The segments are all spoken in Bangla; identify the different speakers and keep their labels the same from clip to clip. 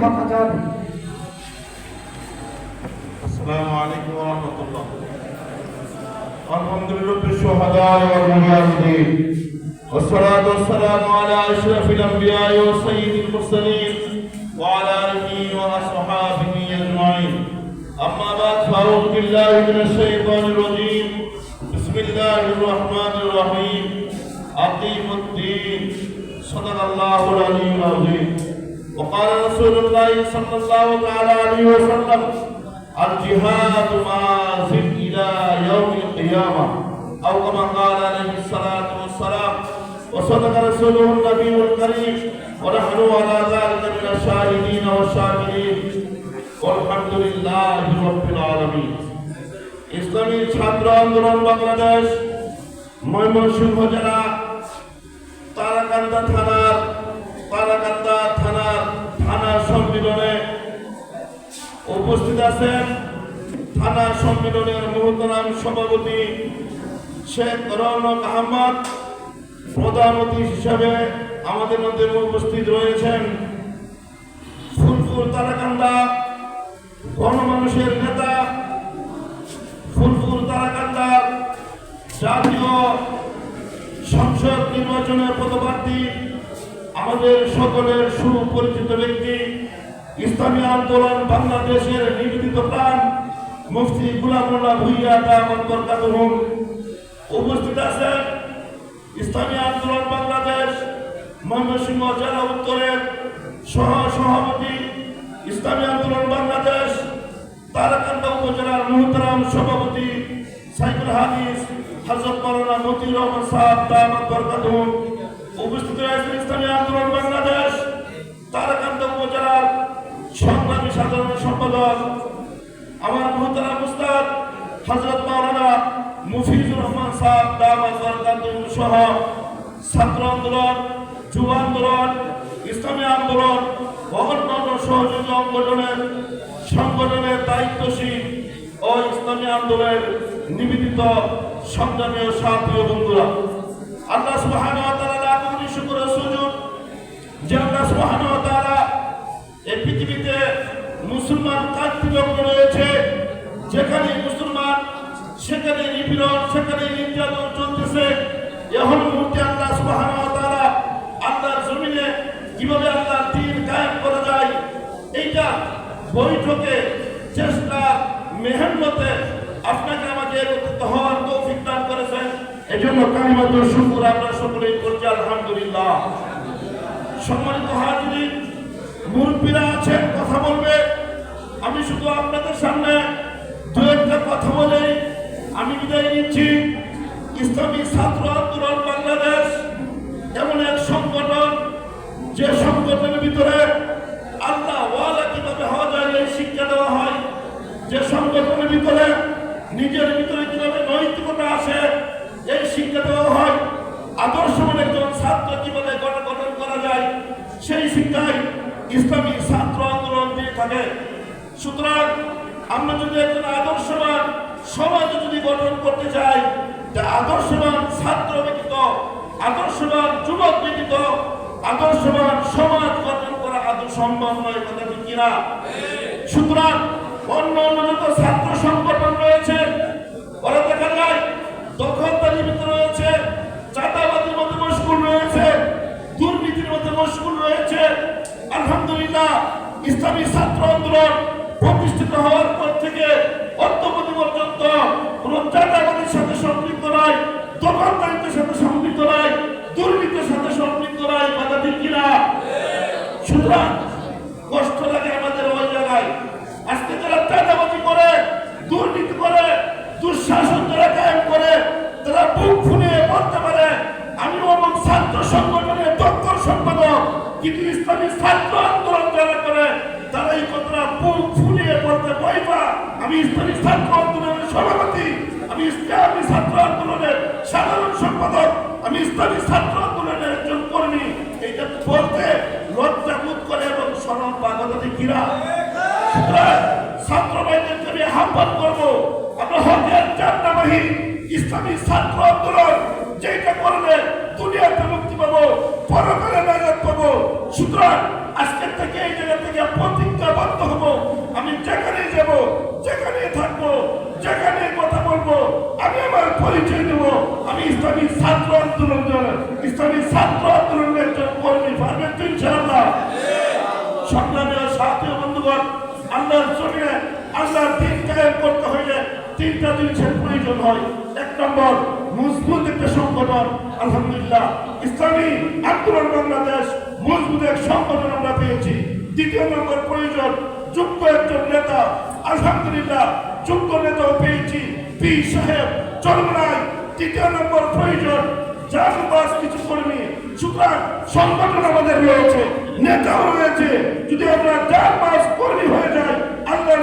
Speaker 1: فقط
Speaker 2: السلام عليكم ورحمة الله. الحمد لله بالشهداء والمجاهدين. والصلاة والسلام على أشرف الأنبياء وسيد المرسلين وعلى آله وأصحابه أجمعين. أما بعد فأعوذ بالله من الشيطان الرجيم. بسم الله الرحمن الرحيم. أقيموا الدين. صدق الله العظيم. وقال رسول الله صلى الله تعالى عليه وسلم الجهاد مازل إلى يوم القيامة أو كما قال عليه الصلاة والسلام وصدق رسوله النبي الكريم ونحن على ذلك من الشاهدين والشاكرين والحمد لله رب العالمين ইসলামী ছাত্র আন্দোলন বাংলাদেশ ময়মনসিংহ জেলা তারাকান্দা থানার তারাকান্দা থানার থানা সম্মেলনে উপস্থিত আছেন থানা সম্মেলনের মুহতরাম সভাপতি শেখ রৌনক আহমদ, প্রধান অতিথি হিসাবে আমাদের মধ্যে উপস্থিত রয়েছেন ফুলপুর তারাকান্দা গণমানুষের নেতা, ফুলপুর তারাকান্দার জাতীয় সংসদ নির্বাচনের পদপ্রার্থী, আমাদের সকলের সুপরিচিত ব্যক্তি ইসলামী আন্দোলন বাংলাদেশের নিবেদিত প্রাণ, মুফতি গুলামুল্লাহ ভুইয়া দামত বরকাতুহুম উপস্থিত আছেন ইসলামী আন্দোলন বাংলাদেশ, ময়মনসিংহ জেলা উত্তরের সহ সভাপতি ইসলামী আন্দোলন বাংলাদেশ, তারাকান্দা উপজেলার মোহতারাম সভাপতি সাইকুল হাদিস হজরত মাওলানা মতিউর রহমান সাহেব দামত বরকাতুহুম উপস্থিত রয়েছেন ইসলামী আন্দোলন বাংলাদেশ সাধারণ সম্পাদক, আমার মোহতারাম উস্তাদ হজরত মাওলানা মুফিজুর রহমান সাহেব বরকাতুহুম সহ, ছাত্র আন্দোলন, যুব আন্দোলন, ইসলামী আন্দোলন অন্যান্য সহযোগী সংগঠনের সংগঠনের দায়িত্বশীল ও ইসলামী আন্দোলনের নিবেদিত সংগ্রামী ও সাথী বন্ধুরা। আল্লাহ সুবহানাহু মুসলমান কর্তৃপক্ষ রয়েছে। যেখানে মুসলমান, সেখানে নিপীড়ন, সেখানে নির্যাতন চলতেছে। এখন মুহূর্তে আল্লাহ ওয়া তাআলা আল্লাহর জমিনে কীভাবে আল্লাহর দিন কায়েম করা যায়, এইটা বৈঠকে চেষ্টা, মেহনতে আপনাকে আমাকে একত্রিত হওয়ার তৌফিক দান করেছেন। এজন্য কালিমাত শুকুর আমরা সকলেই করছি, আলহামদুলিল্লাহ। সম্মানিত হাজির মুরব্বীরা আছেন, কথা বলবে। আমি শুধু আপনাদের সামনে দু একটা কথা বলে আমি বিদায় নিচ্ছি। ইসলামী ছাত্র আন্দোলন বাংলাদেশ এমন এক সংগঠন, যে সংগঠনের ভিতরে আল্লাহ ওয়ালা কীভাবে হওয়া যায় এই শিক্ষা দেওয়া হয়, যে সংগঠনের ভিতরে নিজের ভিতরে কীভাবে নৈতিকতা আসে, এই শিক্ষা দেওয়া হয়। আদর্শবান একজন ছাত্র কীভাবে গঠন করা যায়, সেই শিক্ষায় ইসলামী ছাত্র আন্দোলন দিয়ে থাকে। সুতরাং আমরা যদি একজন আদর্শবান সমাজ যদি গঠন করতে চাই তা আদর্শবান ছাত্র ব্যতীত আদর্শবান যুবক ব্যতীত আদর্শবান সমাজ গঠন করা আদৌ সম্ভব নয় কথা ঠিক কিনা? সুতরাং অন্য অন্য যত ছাত্র সংগঠন রয়েছে ওরা দেখা যায় দখলদারির ভিতরে রয়েছে চাঁদাবাদের মধ্যে মশগুল রয়েছে দুর্নীতির মধ্যে মশগুল রয়েছে আলহামদুলিল্লাহ ইসলামী ছাত্র আন্দোলন প্রতিষ্ঠিত হওয়ার পর থেকে অর্থপতি পর্যন্ত কোন চাঁদাবাদের সাথে সম্পৃক্ত নয় দোকানদারিত্বের সাথে সম্পৃক্ত নয় দুর্নীতির সাথে সম্পৃক্ত নয়, কথা ঠিক কিনা? সুতরাং কষ্ট লাগে আমাদের ওই জায়গায় আজকে যারা চাঁদাবাজি করে, দুর্নীতি করে, দুঃশাসন যারা কায়েম করে, তারা বুক ফুলিয়ে বলতে পারে। আমি অমুক ছাত্র সংগঠনের দক্ষ সম্পাদক, কিন্তু ইসলামী ছাত্র আন্দোলন যারা করে, তারা এই কথাটা বুক ফুলিয়ে বলতে ভয় পা আমি ইসলামী ছাত্র আন্দোলনের সভাপতি। আমি ইসলামী ছাত্র আন্দোলনের সাধারণ সম্পাদক, আমি ইসলামী ছাত্র আন্দোলনের একজন কর্মী। এইটা বলতে লজ্জা বোধ করে এবং সরম বাগদাতে কিরা ছাত্র ভাইদেরকে আমি আহ্বান করব, আমরা হকের জান্নাবাহী ইসলামী ছাত্র আন্দোলন যেটা করলে দুনিয়াতে মুক্তি পাবো, পরকালে নাজাত পাবো। সুতরাং আজকের থেকে এই জায়গা থেকে তিনটা জিনিসের প্রয়োজন হয়। এক নম্বর, মজবুত একটা সংগঠন। আলহামদুলিল্লাহ, ইসলামী আন্দোলন বাংলাদেশ মজবুত এক সংগঠন আমরা পেয়েছি। দ্বিতীয় নম্বর, প্রয়োজন যোগ্য একজন নেতা। আলহামদুলিল্লাহ যোগ্য নেতাও পেয়েছি। পি সাহেব, চরমনায়। তৃতীয় নম্বর, প্রয়োজন চাষবাস কিছু কর্মী সুতরাং সংগঠন আমাদের রয়েছে, নেতাও রয়েছে। যদি আমরা চাষবাস কর্মী হয়ে আল্লাহর আল্লাহর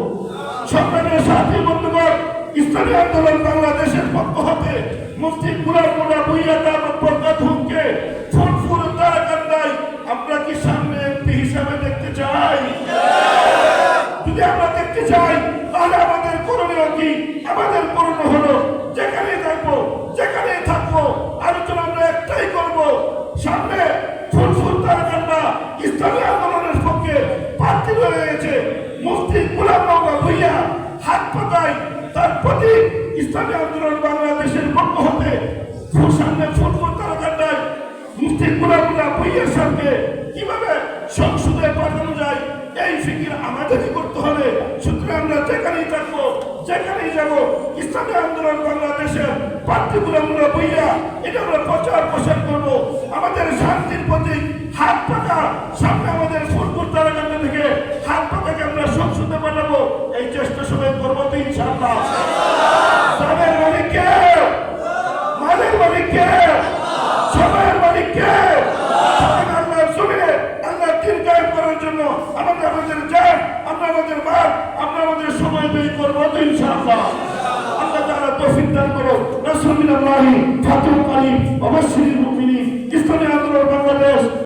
Speaker 2: ইসলামী আন্দোলন বাংলাদেশের পক্ষ হতে মুফতি গুলাম মোলা ভুইয়া দাম বরকাত হুমকে ফুলফুল তারাকান্দায় আমরা কি সামনে এমপি হিসাবে দেখতে চাই? যদি আমরা দেখতে চাই, তাহলে আমাদের করণীয় কি? আমাদের করণীয় হলো যেখানে থাকব যেখানে থাকব, আলোচনা আমরা একটাই করব। সামনে ফুলফুল তারাকান্দা ইসলামী আন্দোলনের পক্ষে প্রার্থী রয়েছে মুফতি গুলাম বাবা ভুইয়া হাত পাতায় তার প্রতি ইসলামী আন্দোলন বাংলাদেশের পক্ষ হতে ফুল সামনে ফুলফুল তারাকান্দায় মুফতি গুলাম ভুইয়ার সঙ্গে কীভাবে সংসদে পাঠানো যায়, এই ফিকির আমাদেরই করতে হবে। সুতরাং আমরা যেখানেই থাকব, যেখানেই যাব ইসলামী আন্দোলন বাংলাদেশের প্রার্থীগুলো আমরা বইয়া এটা আমরা প্রচার প্রসার করব। আমাদের শান্তির প্রতীক হাত পাকা সামনে আমাদের ফুলপুর তারাকান্ড থেকে হাত পাকাকে আমরা সংসদে পাঠাবো এই চেষ্টা সবাই করব তো ইনশাআল্লাহ তাদের মালিক কে মালিক মালিক কে সবার মালিক কে সবাই আল্লাহর জমিনে আল্লাহর দিন কায়েম করার জন্য আমাদের আমাদের জান আমরা আমাদের মান আমরা আমাদের সময় ব্যয় করব তো ইনশাআল্লাহ আল্লাহ তাআলা তৌফিক দান করো রাসূলুল্লাহি ফাতুল আলী অবশ্যই মুমিনিন। ইসলামী আন্দোলন বাংলাদেশ।